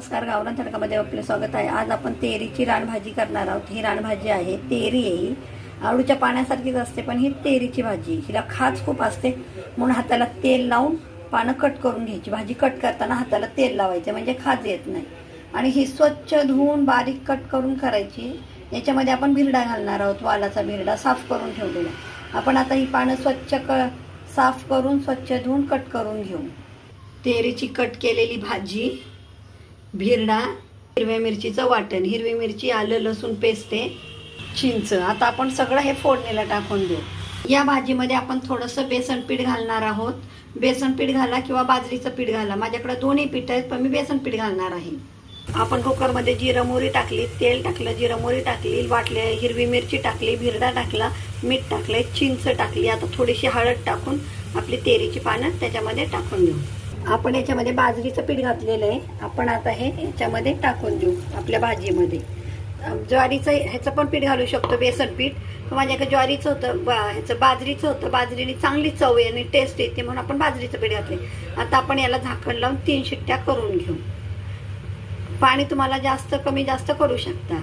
नमस्कार गावरान तडकामध्ये आपले स्वागत आहे. आज आपण तेरीची रानभाजी करणार आहोत. ही रानभाजी आहे. तेरी आहे ही. आळूच्या पाण्यासारखीच असते पण ही तेरीची भाजी. हिला खाज खूप असते. म्हणून हाताला तेल लावून पानं कट करून घ्यायची. भाजी कट करताना हाताला तेल लावायचं म्हणजे खाज येत नाही. आणि ही स्वच्छ धुवून बारीक कट करून करायची. याच्यामध्ये आपण भिरडा घालणार आहोत. वालाचा भिरडा साफ करून ठेवलेला. आपण आता ही पानं स्वच्छ क साफ करून स्वच्छ धुवून कट करून घेऊ. तेरीची कट केलेली भाजी भिरडा हिरव्या मिरचीचं वाटण. हिरवी मिरची आलं लसूण पेस्ट आहे चिंच. आता आपण सगळं हे फोडणीला टाकून देऊ. या भाजीमध्ये आपण थोडंसं बेसन पीठ घालणार आहोत. बेसन पीठ घाला किंवा बाजरीचं पीठ घाला. माझ्याकडे दोन्ही पीठ आहेत पण मी बेसन पीठ घालणार आहे. आपण कुकरमध्ये जिरं मोरी टाकली तेल टाकलं जिरं मोरी टाकली वाटले हिरवी मिरची टाकली भिरडा टाकला मीठ टाकले चिंच टाकली. आता थोडीशी हळद टाकून आपली तेरीची पानं त्याच्यामध्ये टाकून देऊ. आपण याच्यामध्ये बाजरीचं पीठ घातलेलं आहे. आपण आता हे याच्यामध्ये टाकून देऊ आपल्या भाजीमध्ये. ज्वारीचं ह्याचं पण पीठ घालू शकतो बेसन पीठ. म्हणजे माझ्याकडे ज्वारीचं होतं बा ह्याचं बाजरीचं होतं. बाजरीने चांगली चव आहे आणि टेस्ट येते म्हणून आपण बाजरीचं पीठ घातले आता आपण याला झाकण लावून तीन शिट्ट्या करून घेऊ. पाणी तुम्हाला जास्त कमी जास्त करू शकता.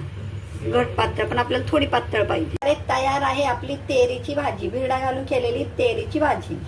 घट पातळ पण आपल्याला थोडी पातळ पाहिजे. अरे तयार आहे आपली तेरीची भाजी. बिरडा घालून केलेली तेरीची भाजी.